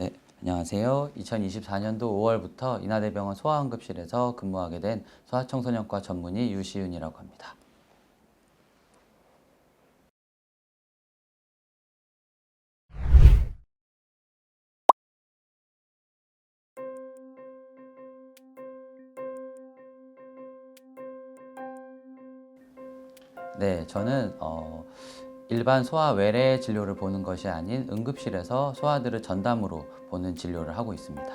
네, 안녕하세요. 2024년도 5월부터 인하대병원 소아응급실에서 근무하게 된 소아청소년과 전문의 유시윤이라고 합니다. 네, 저는 어, 일반 소아 외래 진료를 보는 것이 아닌 응급실에서 소아들을 전담으로 보는 진료를 하고 있습니다.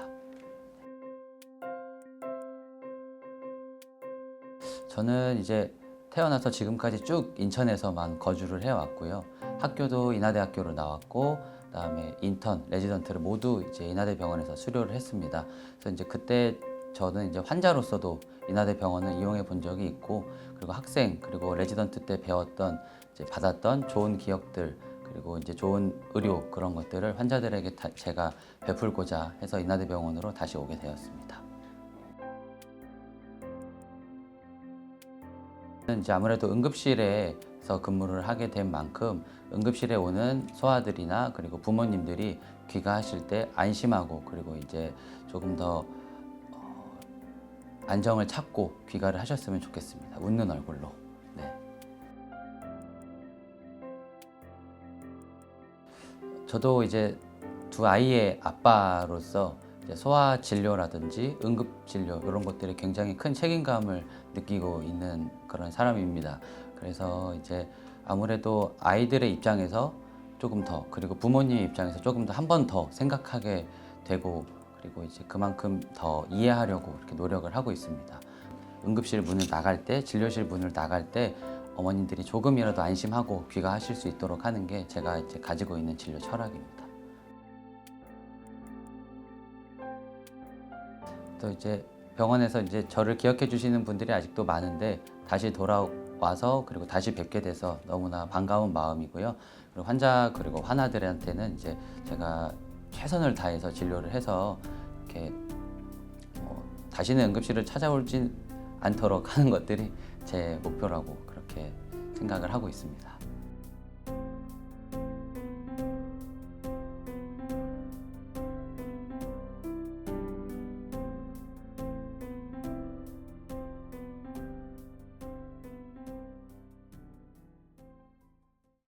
저는 이제 태어나서 지금까지 쭉 인천에서만 거주를 해왔고요. 학교도 인하대학교로 나왔고, 그다음에 인턴, 레지던트를 모두 이제 인하대 병원에서 수료를 했습니다. 그래서 이제 그때 저는 이제 환자로서도 인하대 병원을 이용해 본 적이 있고, 그리고 학생 그리고 레지던트 때 배웠던 이제 받았던 좋은 기억들 그리고 이제 좋은 의료 그런 것들을 환자들에게 다 제가 베풀고자 해서 인하대 병원으로 다시 오게 되었습니다. 이제 아무래도 응급실에서 근무를 하게 된 만큼 응급실에 오는 소아들이나 그리고 부모님들이 귀가하실 때 안심하고 그리고 이제 조금 더 어, 안정을 찾고 귀가를 하셨으면 좋겠습니다. 웃는 얼굴로. 저도 이제 두 아이의 아빠로서 소아 진료라든지 응급 진료 이런 것들에 굉장히 큰 책임감을 느끼고 있는 그런 사람입니다. 그래서 이제 아무래도 아이들의 입장에서 조금 더 그리고 부모님의 입장에서 조금 더 한 번 더 생각하게 되고 그리고 이제 그만큼 더 이해하려고 이렇게 노력을 하고 있습니다. 응급실 문을 나갈 때 진료실 문을 나갈 때 어머님들이 조금이라도 안심하고 귀가하실 수 있도록 하는 게 제가 이제 가지고 있는 진료 철학입니다. 또 이제 병원에서 이제 저를 기억해 주시는 분들이 아직도 많은데 다시 돌아와서 그리고 다시 뵙게 돼서 너무나 반가운 마음이고요. 그리고 환자 그리고 환아들한테는 이제 제가 최선을 다해서 진료를 해서 이렇게 뭐 다시는 응급실을 찾아오진 않도록 하는 것들이 제 목표라고 그렇게 생각을 하고 있습니다.